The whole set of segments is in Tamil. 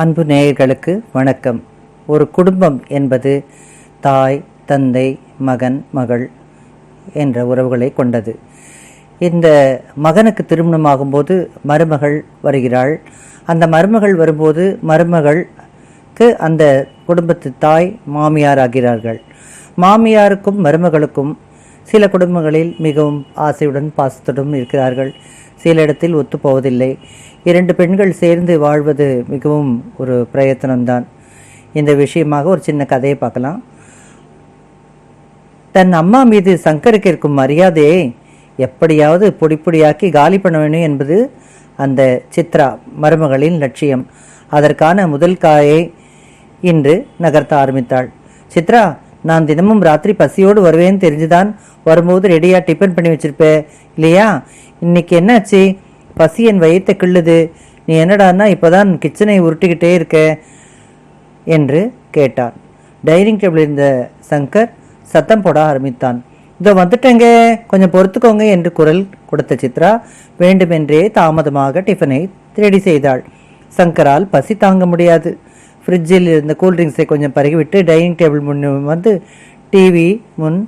அன்பு நேயர்களுக்கு வணக்கம். ஒரு குடும்பம் என்பது தாய் தந்தை மகன் மகள் என்ற உறவுகளை கொண்டது. இந்த மகனுக்கு திருமணமாகும்போது மருமகள் வருகிறாள். அந்த மருமகள் வரும்போது மருமகளுக்கு அந்த குடும்பத்து தாய் மாமியார் ஆகிறார்கள். மாமியாருக்கும் மருமகளுக்கும் சில குடும்பங்களில் மிகவும் ஆசையுடன் பாசத்துடன் இருக்கிறார்கள். சில இடத்தில் ஒத்துப்போவதில்லை. இரண்டு பெண்கள் சேர்ந்து வாழ்வது மிகவும் ஒரு பிரயத்தனம்தான். இந்த விஷயமாக ஒரு சின்ன கதையை பார்க்கலாம். தன் அம்மா மீது சங்கருக்கு இருக்கும் மரியாதையை எப்படியாவது பொடிப்பொடியாக்கி காலி பண்ண வேணும் என்பது அந்த சித்ரா மருமகளின் லட்சியம். அதற்கான முதல் காயை இன்று நகர்த்த ஆரம்பித்தாள். சித்ரா நான் தினமும் ராத்திரி பசியோடு வருவேன்னு தெரிஞ்சுதான் வரும்போது ரெடியாக டிஃபன் பண்ணி வச்சிருப்பேன் இல்லையா? இன்னைக்கு என்னாச்சு? பசி என் வயிற்றை கிள்ளுது. நீ என்னடான்னா இப்போதான் கிச்சனை உருட்டிக்கிட்டே இருக்க என்று கேட்டான். டைனிங் டேபிள் இருந்த சங்கர் சத்தம் போட ஆரம்பித்தான். இதோ வந்துட்டேங்க. கொஞ்சம் பொறுத்துக்கோங்க என்று குரல் கொடுத்த சித்ரா வேண்டுமென்றே தாமதமாக டிஃபனை ரெடி செய்தாள். சங்கரால் பசி தாங்க முடியாது. ஃப்ரிட்ஜில் இருந்த கூல்ட்ரிங்க்ஸை கொஞ்சம் பருகிவிட்டு டைனிங் டேபிள் முன் வந்து டிவி முன்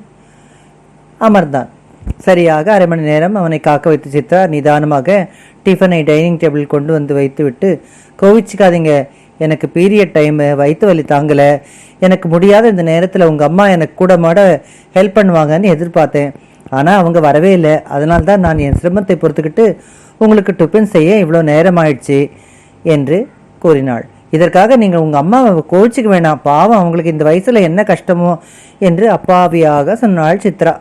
அமர்ந்தான். சரியாக அரை மணி நேரம் அவனை காக்க வைத்து சித்ரா நிதானமாக டிஃபனை டைனிங் டேபிள் கொண்டு வந்து வைத்துவிட்டு கோவிச்சுக்காதீங்க எனக்கு பீரியட் டைமு வயிற்று வலி தாங்கலை எனக்கு முடியாத இந்த நேரத்தில் உங்கள் அம்மா எனக்கு கூட மாட ஹெல்ப் பண்ணுவாங்கன்னு எதிர்பார்த்தேன். ஆனால் அவங்க வரவே இல்லை. அதனால தான் நான் என் சிரமத்தை பொறுத்துக்கிட்டு உங்களுக்கு டிஃபன் செய்ய இவ்வளோ நேரம் ஆயிடுச்சு என்று கூறினாள். இதற்காக நீங்கள் உங்கள் அம்மாவை கோழிச்சிக்க வேணாம். பாவம் அவங்களுக்கு இந்த வயசில் என்ன கஷ்டமோ என்று அப்பாவியாக சொன்னாள் சித்ரா.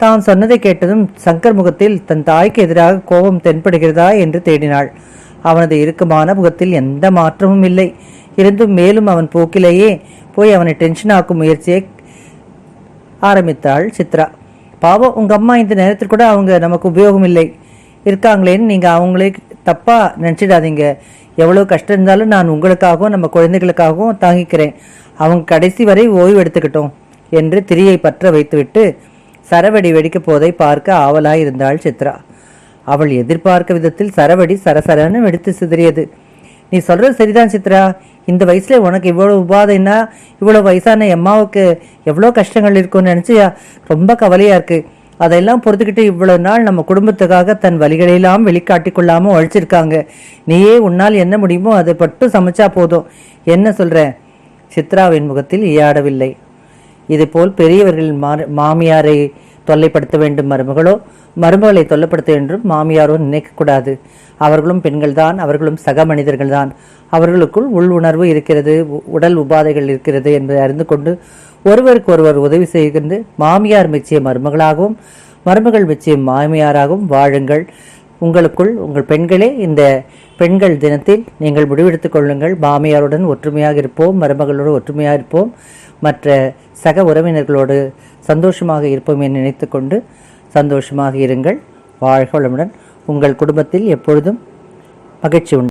தான் சொன்னதை கேட்டதும் சங்கர் முகத்தில் தன் தாய்க்கு எதிராக கோபம் தென்படுகிறதா என்று தேடினாள். அவனது இறுக்கமான முகத்தில் எந்த மாற்றமும் இல்லை. இருந்தும் மேலும் அவன் போக்கிலேயே போய் அவனை டென்ஷன் ஆக்கும் முயற்சியை ஆரம்பித்தாள் சித்ரா. பாவம் உங்க அம்மா இந்த நேரத்தில் கூட அவங்க நமக்கு உபயோகம் இல்லை இருக்காங்களேன்னு நீங்கள் அவங்களே தப்பாக நினச்சிடாதீங்க. எவ்வளோ கஷ்டம் இருந்தாலும் நான் உங்களுக்காகவும் நம்ம குழந்தைகளுக்காகவும் தாங்கிக்கிறேன். அவங்க கடைசி வரை ஓய்வு எடுத்துக்கிட்டோம் என்று திரியை பற்ற வைத்துவிட்டு சரவடி வெடிக்கப் போதை பார்க்க ஆவலாயிருந்தாள் சித்ரா. அவள் எதிர்பார்க்க விதத்தில் சரவடி சரசரன்னு வெடித்து சிதறியது. நீ சொல்கிறது சரிதான் சித்ரா. இந்த வயசில் உனக்கு இவ்வளோ உபாதைன்னா இவ்வளோ வயசான அம்மாவுக்கு எவ்வளோ கஷ்டங்கள் இருக்கும்னு நினச்சி ரொம்ப கவலையாக இருக்குது அதெல்லாம் பொறுத்துக்கிட்டு இவ்வளவு நாள் நம்ம குடும்பத்துக்காக தன் வழிகளெல்லாம் வெளிக்காட்டி கொள்ளாம உழைச்சிருக்காங்க. நீயே உன்னால் என்ன முடியுமோ அதை பட்டு சமைச்சா போதும். என்ன சொல்ற? சித்ராவின் முகத்தில் இயாடவில்லை இதுபோல் பெரியவர்கள் மா- மாமியாரை தொல்லைப்படுத்த வேண்டும் மருமகளோ? மருமகளை தொல்லைப்படுத்த என்றும் மாமியாரோ நினைக்கக்கூடாது. அவர்களும் பெண்கள்தான் அவர்களும் சக மனிதர்கள்தான். அவர்களுக்குள் உள் உணர்வு இருக்கிறது உடல் உபாதைகள் இருக்கிறது என்பதை அறிந்து கொண்டு ஒருவருக்கு ஒருவர் உதவி செய்கின்ற மாமியார் மெச்சிய மருமகளாகவும் மருமகள் மெச்சிய மாமியாராகவும் வாழுங்கள். உங்களுக்குள் உங்கள் பெண்களே இந்த பெண்கள் தினத்தில் நீங்கள் முடிவெடுத்துக் கொள்ளுங்கள். மாமியாருடன் ஒற்றுமையாக இருப்போம் மருமகளோடு ஒற்றுமையாக இருப்போம். மற்ற சக உறவினர்களோடு சந்தோஷமாக இருப்போம் என நினைத்துக்கொண்டு சந்தோஷமாக இருங்கள். வாழ்க வளமுடன். உங்கள் குடும்பத்தில் எப்பொழுதும் மகிழ்ச்சி உண்டு.